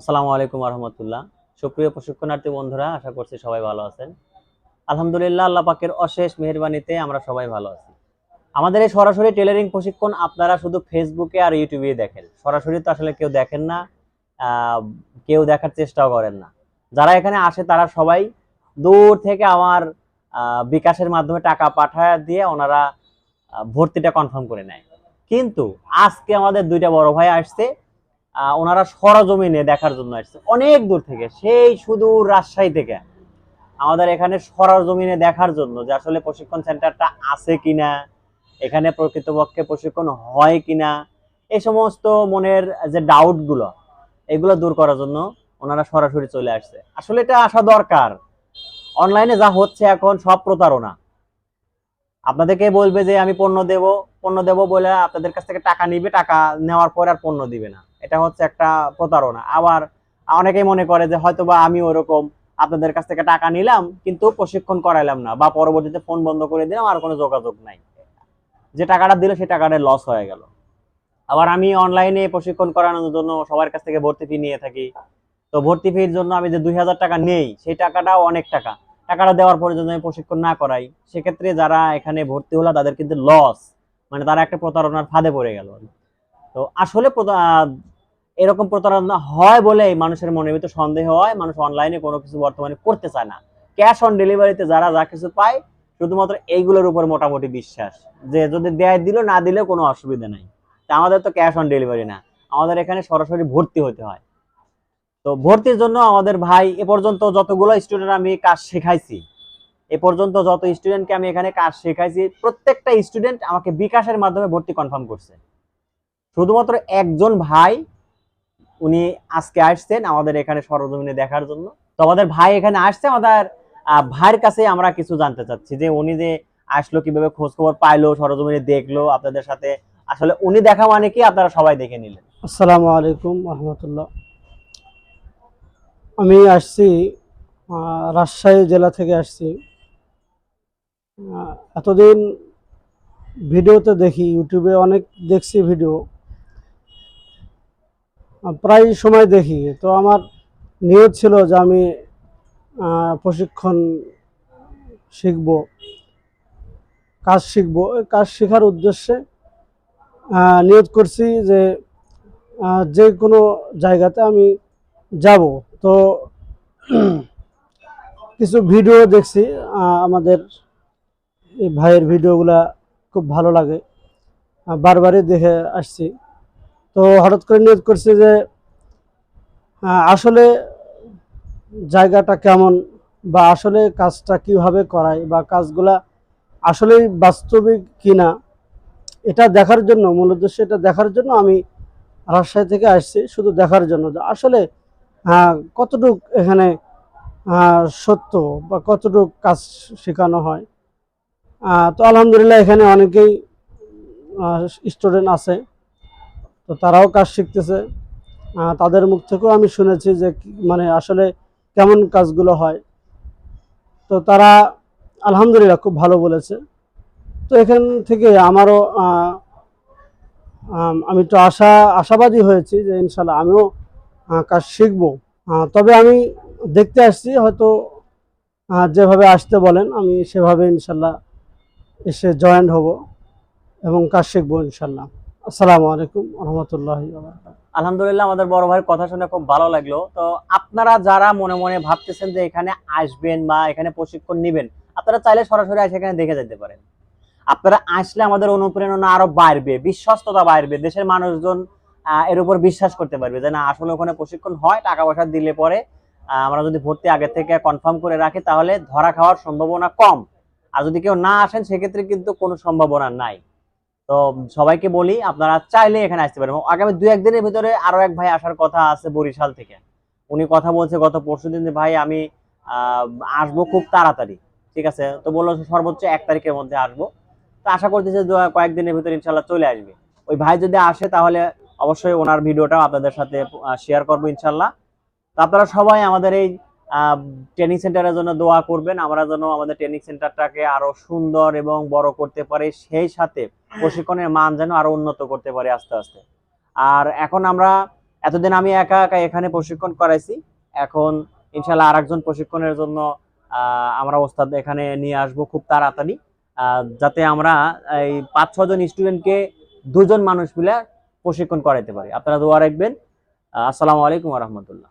আসসালামু আলাইকুম রহমতুল্লাহ সুপ্রিয় প্রশিক্ষণার্থী বন্ধুরা, আশা করছি সবাই ভালো আছেন। আলহামদুলিল্লাহ, আল্লাহ পাকের অশেষ মেহরবানিতে আমরা সবাই ভালো আছি। আমাদের এই সরাসরি টেলারিং প্রশিক্ষণ আপনারা শুধু ফেসবুকে আর ইউটিউবে দেখেন। সরাসরি তো আসলে কেউ দেখেন না কেউ দেখার চেষ্টাও করেন না। যারা এখানে আসে, তারা সবাই দূর থেকে আমার বিকাশের মাধ্যমে টাকা পাঠায় দিয়ে ওনারা ভর্তিটা কনফার্ম করে নেয়। কিন্তু আজকে আমাদের দুইটা বড় ভাই আসছে ওনারা সরজমিনে দেখার জন্য আসছে। অনেক দূর থেকে, সেই শুধু রাজশাহী থেকে। আমাদের এখানে সরজমিনে দেখার জন্য যে আসলে প্রশিক্ষণ সেন্টারটা আছে কিনা, এখানে প্রকৃতপক্ষে প্রশিক্ষণ হয় কিনা, এই সমস্ত মনের যে ডাউটগুলো এগুলো দূর করার জন্য ওনারা সরাসরি চলে আসছে। আসলে এটা আসা দরকার। অনলাইনে যা হচ্ছে এখন সব প্রতারণা। আপনাদেরকে বলবে যে আমি পণ্য দেব পণ্য দেব বলে আপনাদের কাছ থেকে টাকা নিবে, টাকা নেওয়ার পর আর পণ্য দিবে না। এটা হচ্ছে একটা প্রতারণা। আবার অনেকেই মনে করে যে হয়তো বা আমি ওরকম আপনাদের কাছ থেকে টাকা নিলাম, কিন্তু প্রশিক্ষণ করাইলাম না বা পরবর্তীতে ফোন বন্ধ করে দিলাম, আর কোনো যোগাযোগ নাই। যে টাকাটা দিল সেই টাকাটা লস হয়ে গেল। আবার আমি অনলাইনে প্রশিক্ষণ করানোর জন্য সবার কাছ থেকে ভর্তি ফি নিয়ে থাকি। তো ভর্তি ফির জন্য আমি যে দুই হাজার টাকা নেই, সেই টাকাটাও অনেক টাকা। টাকাটা দেওয়ার পরে যদি আমি প্রশিক্ষণ না করাই, সেক্ষেত্রে যারা এখানে ভর্তি হলো তাদের কিন্তু লস মানে তারা একটা প্রতারণার ফাঁদে পড়ে গেল। তো আসলে এরকম প্রতারণা হয় বলেই মানুষের মনের ভিতর সন্দেহ হয়, মানুষ অনলাইনে কোনো কিছু বর্তমানে করতে চায় না। ক্যাশ অন ডেলিভারিতে যারা যা কিছু পায়, শুধুমাত্র এইগুলোর উপর মোটামুটি বিশ্বাস। যে যদি দেয় দিল, না দিলেও কোনো অসুবিধা নাই। তা আমাদের তো ক্যাশ অন ডেলিভারি না। আমাদের এখানে সরাসরি ভর্তি হতে হয়। তো ভর্তির জন্য আমাদের ভাই, এ পর্যন্ত যতগুলো স্টুডেন্ট আমি কাজ শেখাইছি, এ পর্যন্ত যত স্টুডেন্টকে আমি এখানে কাজ শেখাইছি, প্রত্যেকটা স্টুডেন্ট আমাকে বিকাশের মাধ্যমে ভর্তি কনফার্ম করছে। শুধুমাত্র একজন ভাই উনি আজকে আসছেন আমাদের এখানে সরজমিনে দেখার জন্য। তো আমাদের ভাই এখানে আসছে, আমাদের ভাইয়ের কাছে আমরা কিছু জানতে চাচ্ছি যে উনি যে আসলো, কীভাবে খোঁজ খবর পাইলো, সরজমিনে দেখল আপনাদের সাথে। আসলে উনি দেখা মানে কি, আপনারা সবাই দেখে নিলেন। আসসালামু আলাইকুম রহমতুল্লাহ। আমি আসছি রাজশাহী জেলা থেকে আসছি। এতদিন ভিডিওতে দেখি, ইউটিউবে অনেক দেখছি ভিডিও। প্রায় সময় দেখি। তো আমার নিয়ত ছিল যে আমি প্রশিক্ষণ শিখব, কাজ শিখব। কাজ শেখার উদ্দেশ্যে নিয়ত করছি যে যে কোনো জায়গাতে আমি যাব। তো কিছু ভিডিও দেখছি আমাদের ভাইয়ের ভিডিওগুলা খুব ভালো লাগে। বারবারই দেখে আসছি। তো হঠাৎ করে নিয়োগ করছি যে আসলে জায়গাটা কেমন বা আসলে কাজটা কীভাবে করায় বা কাজগুলা আসলেই বাস্তবিক কিনা, এটা দেখার জন্য, মূল উদ্দেশ্য এটা দেখার জন্য আমি রাজশাহী থেকে আসছি, শুধু দেখার জন্য আসলে কতটুক এখানে সত্য বা কতটুক কাজ শেখানো হয়। তো আলহামদুলিল্লাহ এখানে অনেকেই স্টুডেন্ট আছে। তো তারাও কাজ শিখতেছে। তাদের মুখ থেকেও আমি শুনেছি যে মানে আসলে কেমন কাজগুলো হয়। তো তারা আলহামদুলিল্লাহ খুব ভালো বলেছে। তো এখান থেকে আমারও আমি তো আশা, আশাবাদী হয়েছি যে ইনশাল্লাহ আমিও কাজ শিখব। তবে আমি দেখতে আসছি, হয়তো যেভাবে আসতে বলেন, আমি সেভাবে ইনশাল্লাহ এসে জয়েন্ট হব এবং কাজ শিখব ইনশাল্লাহ আলহামদুলিল্লাহ বড় ভাইয়ের কথা শুনে খুব ভালো লাগল। তো আপনারা যারা মনে মনে ভাবতেছেন যে এখানে আসবেন বা এখানে প্রশিক্ষণ নেবেন, আপনারা চাইলে সরাসরি এখানে দেখে যেতে পারেন। আপনারা আসলে আমাদের অনুপ্রেরণা আরও বাড়বে, বিশ্বস্ততা বাড়বে, দেশের মানুষজন এর উপর বিশ্বাস করতে পারবে যে না, আসলে ওখানে প্রশিক্ষণ হয় টাকা পয়সা দিলে পরে আমরা যদি ভর্তি আগে থেকে কনফার্ম করে রাখি, তাহলে ধরা খাওয়ার সম্ভাবনা কম। আর যদি কেউ না আসেন, সেক্ষেত্রে কিন্তু কোনো সম্ভাবনা নাই। তো সবাইকে বলি, আপনারা চাইলে এখানে আসতে পারেন। আগামী দু একদিনের ভিতরে আরও এক ভাই আসার কথা আছে বরিশাল থেকে। উনি কথা বলছে গত পরশু দিন ভাই, আমি আসব খুব তাড়াতাড়ি। ঠিক আছে? তো বলল সর্বোচ্চ এক তারিখের মধ্যে আসব। তো আশা করতেছে কয়েকদিনের ভিতরে ইনশাল্লাহ চলে আসবে। ওই ভাই যদি আসে তাহলে অবশ্যই ওনার ভিডিওটাও আপনাদের সাথে শেয়ার করব ইনশাল্লাহ। তো আপনারা সবাই আমাদের এই ট্রেনিং সেন্টারের জন্য দোয়া করবেন। আমরা যেন আমাদের ট্রেনিং সেন্টারটাকে আরও সুন্দর এবং বড় করতে পারি। সেই সাথে প্রশিক্ষণের মান যেন আরও উন্নত করতে পারি আস্তে আস্তে। আর এখন আমরা এতদিন আমি একা একা এখানে প্রশিক্ষণ করাইছি। এখন ইনশাল্লাহ আরেকজন প্রশিক্ষণের জন্য আমরা ওস্তাদ এখানে নিয়ে আসব খুব তাড়াতাড়ি। যাতে আমরা এই পাঁচ ছজন স্টুডেন্টকে দুজন মানুষ মিলে প্রশিক্ষণ করাইতে পারি। আপনারা দোয়া রাখবেন। আসসালামু আলাইকুম রহমতুল্লাহ।